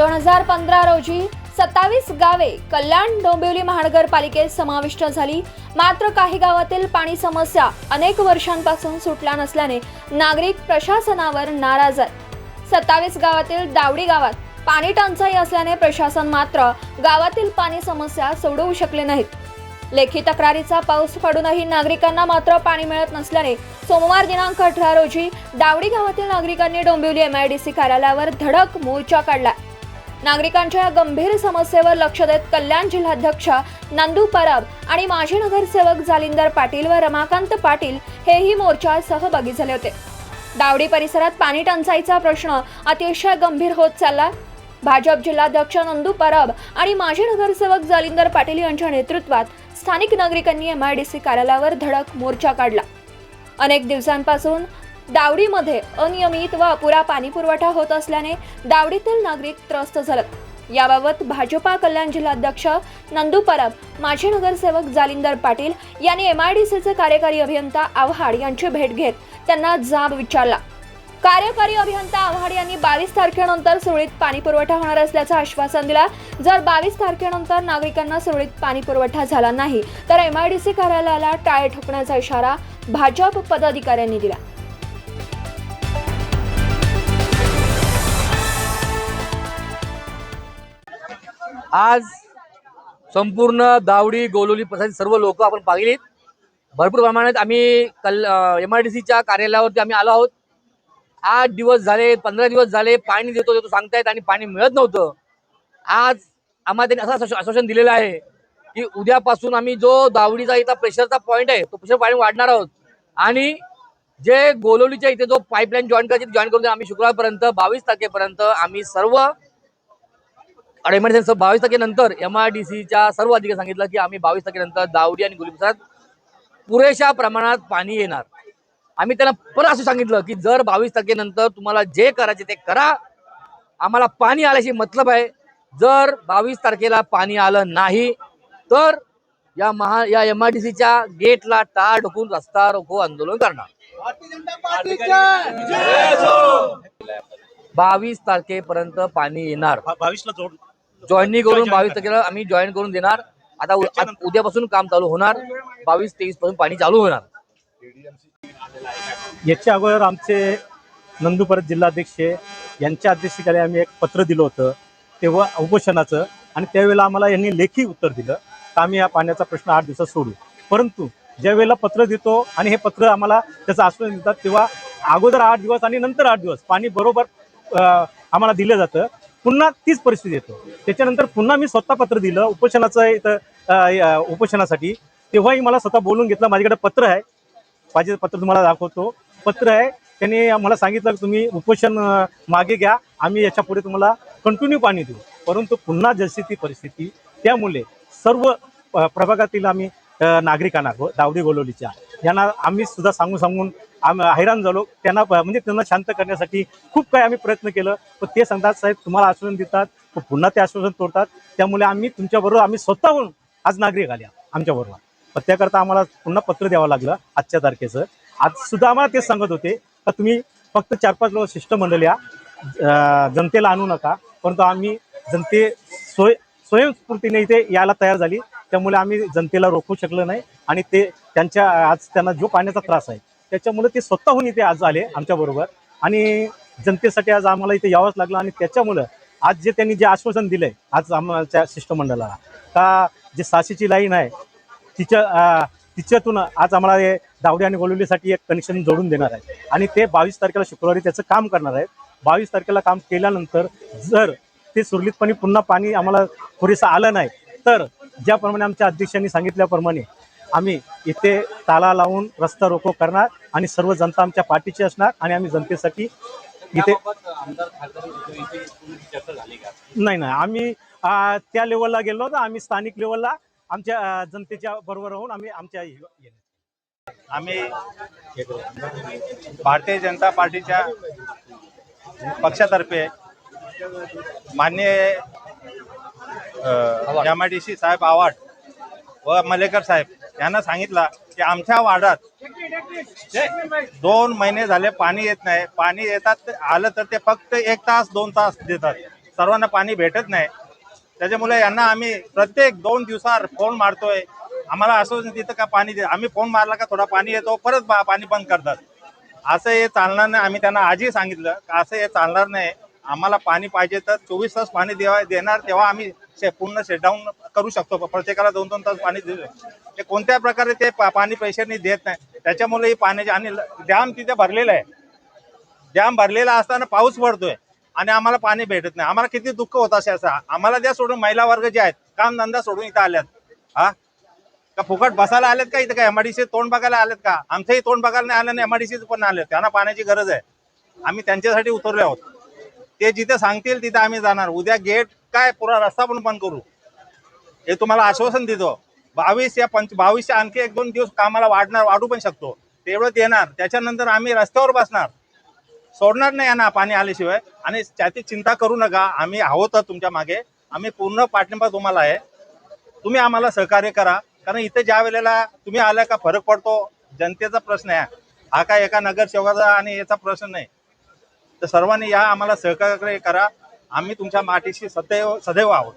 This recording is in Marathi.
दोन हजार पंधरा रोजी सत्तावीस गावे कल्याण डोंबिवली महानगरपालिकेत समाविष्ट झाली. मात्र काही गावातील पाणी समस्या अनेक वर्षांपासून सुटल्या नसल्याने नागरिक प्रशासनावर नाराज आहेत. सत्तावीस गावातील दावडी गावात पाणी टंचाई असल्याने प्रशासन मात्र गावातील पाणी समस्या सोडवू शकले नाहीत. लेखी तक्रारीचा पाऊस पडूनही नागरिकांना मात्र पाणी मिळत नसल्याने सोमवार दिनांक अठरा रोजी दावडी गावातील नागरिकांनी डोंबिवली एमआयडीसी कार्यालयावर धडक मोर्चा काढला. नागरिकांच्या या गंभीर समस्येवर लक्ष देत कल्याण जिल्हाध्यक्ष नंदू परब आणि माजी नगरसेवक जालिंदर पाटील व रमाकांत पाटील हेही मोर्चात सहभागी झाले होते. डावडी परिसरात पाणी टंचाईचा प्रश्न अतिशय गंभीर होत चालला. भाजप जिल्हाध्यक्ष नंदू परब आणि माजी नगरसेवक जालिंदर पाटील यांच्या नेतृत्वात स्थानिक नागरिकांनी एम आय डी सी कार्यालयावर धडक मोर्चा काढला. अनेक दिवसांपासून दावडीमध्ये अनियमित व अपुरा पाणीपुरवठा होत असल्याने दावडीतील नागरिक त्रस्त झालेत. याबाबत भाजपा कल्याण जिल्हाध्यक्ष नंदू परब माजी नगरसेवक जालिंदर पाटील यांनी एमआयडीसीचे कार्यकारी अभियंता आव्हाड यांची भेट घेत त्यांना जाब विचारला. कार्यकारी अभियंता आव्हाड यांनी बावीस तारखेनंतर सुरळीत पाणी पुरवठा होणार असल्याचं आश्वासन दिला. जर बावीस तारखेनंतर नागरिकांना सुरळीत पाणी पुरवठा झाला नाही तर एमआयडीसी कार्यालयाला टाळे ठोकण्याचा इशारा भाजप पदाधिकाऱ्यांनी दिला. आज संपूर्ण दावडी गोलोली प्रसाद सर्व लोक आपण पाहिलीत भरपूर प्रमाणात आम्ही कल एम आय डी सीच्या कार्यालयावरती आम्ही आलो आहोत. आठ दिवस झाले पंधरा दिवस झाले पाणी देतो देतो सांगतायत आणि पाणी मिळत नव्हतं. आज आम्हाला त्यांनी असं आश्वासन- आश्वासन दिलेलं आहे की उद्यापासून आम्ही जो दावडीचा इथं प्रेशरचा पॉईंट आहे तो प्रेशर पाणी वाढणार आहोत. आणि जे गोलोलीच्या इथे जो पाईपलाईन जॉईन करायची जॉईन करून आम्ही शुक्रवारपर्यंत बावीस तारखेपर्यंत आम्ही सर्व आणि सर बावीस तारखेनंतर सीच्या सर्व अधिकारी सांगितलं की आम्ही बावीस तारखेनंतर दावडी आणि गुलीपसात पुरेशा प्रमाणात पाणी येणार. आम्ही त्यांना परत असं सांगितलं की जर बावीस टक्केनंतर तुम्हाला जे करायचे ते करा. आम्हाला पाणी आल्याशी मतलब आहे. जर बावीस तारखेला पाणी आलं नाही तर या महा या एमआयडीसीच्या गेटला टाळ ढोकून रस्ता रोको आंदोलन करणार. बावीस तारखेपर्यंत पाणी येणार. बावीसला जोड जॉईनिंग करून बावीस. तारखेला आम्ही जॉईन करून देणार. आता उद्यापासून काम चालू होणार. बावीस तेवीसपासून पाणी चालू होणार. याच्या अगोदर आमचे नंदुरबार जिल्हाध्यक्ष यांच्या अध्यक्षतेखाली आम्ही एक पत्र दिलं होतं. तेव्हा उपोषणाचं. आणि त्यावेळेला आम्हाला यांनी लेखी उत्तर दिलं. तर आम्ही या पाण्याचा प्रश्न आठ दिवसात सोडू. परंतु ज्या वेळेला पत्र देतो आणि हे पत्र आम्हाला त्याचं आश्वासन देतात तेव्हा अगोदर आठ दिवस आणि नंतर आठ दिवस पाणी बरोबर आम्हाला दिलं जातं. पुन्हा तीच परिस्थिती येतो. त्याच्यानंतर पुन्हा मी स्वतः पत्र दिलं उपोषणाचं इथं उपोषणासाठी. तेव्हाही मला स्वतः बोलून घेतलं माझ्याकडे पत्र आहे. माझे पत्र तुम्हाला दाखवतो. पत्र आहे. त्यांनी मला सांगितलं की तुम्ही उपोषण मागे घ्या. आम्ही याच्यापुढे तुम्हाला कंटिन्यू पाणी देऊ. परंतु पुन्हा जशी ती परिस्थिती त्यामुळे सर्व प्रभागातील आम्ही नागरिकांना गो- दावडी गोलोलीच्या. यांना आम्ही सुद्धा सांगून सांगून आम्ही हैराण झालो. त्यांना म्हणजे त्यांना शांत करण्यासाठी खूप काही आम्ही प्रयत्न केलं. पण ते सांगतात साहेब तुम्हाला आश्वासन देतात पुन्हा ते आश्वासन तोडतात. त्यामुळे आम्ही तुमच्याबरोबर आम्ही स्वतःहून आज नागरिक आले आमच्याबरोबर. पण त्याकरता आम्हाला पुन्हा पत्र द्यावं लागलं आजच्या तारखेचं. आज सुद्धा आम्हाला तेच सांगत होते का तुम्ही फक्त चार पाच लोक शिष्टमंडळ या. जनतेला आणू नका. परंतु आम्ही जनते स्वय स्वयंस्फूर्तीने इथे यायला तयार झाली. त्यामुळे आम्ही जनतेला रोखू शकलो नाही आणि ते त्यांच्या आज त्यांना जो पाण्याचा त्रास आहे त्याच्यामुळे ते स्वतःहून इथे आज आले आमच्याबरोबर आणि जनतेसाठी आज आम्हाला इथे यावंच लागलं आणि त्याच्यामुळं आज जे त्यांनी जे आश्वासन दिलंय आज आमच्या शिष्टमंडळाला का जे साशीची लाईन आहे तिच्या तिच्यातून आज आम्हाला हे दावडी आणि गोलवलीसाठी एक कनेक्शन जोडून देणार आहे. आणि ते बावीस तारखेला शुक्रवारी त्याचं काम करणार आहेत. बावीस तारखेला काम केल्यानंतर जर ते सुरळीतपणे पुन्हा पाणी आम्हाला पुरेसं आलं नाही तर ज्याप्रमाणे आमच्या अध्यक्षांनी सांगितल्याप्रमाणे आम्ही इथे ताला लावून रस्ता रोको करणार आणि सर्व जनता आमच्या पाठीची असणार आणि आम्ही जनतेसाठी इथे नाही नाही. आम्ही त्या लेवलला गेलो तर आम्ही स्थानिक लेवलला आमच्या जनतेच्या बरोबर राहून आम्ही आमच्या आम्ही भारतीय जनता पार्टीच्या पक्षातर्फे मान्य एम आय डी सी साहेब आवाड व मलेकर साहेब यांना सांगितलं की आमच्या वार्डात दोन महिने झाले पाणी येत नाही. पाणी येतात आलं तर ते फक्त एक तास दोन तास देतात. सर्वांना पाणी भेटत नाही. त्याच्यामुळे यांना आम्ही प्रत्येक दोन दिवसावर फोन मारतोय. आम्हाला असं तिथं का पाणी दे आम्ही फोन मारला का थोडा पाणी येतो परत पाणी बंद करतात. असं हे चालणार नाही. आम्ही त्यांना आजही सांगितलं का असं हे चालणार नाही. आम्हाला पाणी पाहिजे तर चोवीस तास पाणी देवा देणार तेव्हा आम्ही पूर्ण शटडाऊन करू शकतो. प्रत्येकाला दोन दोन तास पाणी देऊ ते कोणत्या प्रकारे ते पाणी पैशांनी देत नाही. त्याच्यामुळे ही पाण्याची आणि डॅम तिथे भरलेला आहे. डॅम भरलेला असताना पाऊस पडतोय. आणि आम्हाला पाणी भेटत नाही. आम्हाला किती दुःख होत असे असं. आम्हाला त्या सोडून महिला वर्ग जे आहेत काम धंदा सोडून इथं आल्यात. हा? का फुकट बसायला आलेत का इथं? काय एमआयडीसी तोंड बघायला आलेत का? आमचंही तोंड बघायला नाही आलं नाही एमआयडीसी पण आले त्यांना पाण्याची गरज आहे. आम्ही त्यांच्यासाठी उतरले आहोत. ते जिथे सांगतील तिथे आम्ही जाणार. उद्या गेट काय पुरा रस्ता पण बंद करू? हे तुम्हाला आश्वासन देतो. बावीस या पंच बावीसच्या आणखी एक दोन दिवस कामाला वाढणार वाढू पण शकतो. तेवढंच येणार. त्याच्यानंतर आम्ही रस्त्यावर बसणार. सोडणार नाही यांना पाणी आल्याशिवाय. आणि त्याची चिंता करू नका. आम्ही आहोत तुमच्या मागे. आम्ही पूर्ण पाठिंबा तुम्हाला आहे. तुम्ही आम्हाला सहकार्य करा. कारण इथे ज्या वेळेला तुम्ही आल्या का फरक पडतो. जनतेचा प्रश्न आहे. हा काय एका नगरसेवकाचा आणि याचा प्रश्न नाही. तर सर्वांनी या आम्हाला सहकार्य करा. आम्ही तुमच्या माठीशी सदैव सदैव आहोत.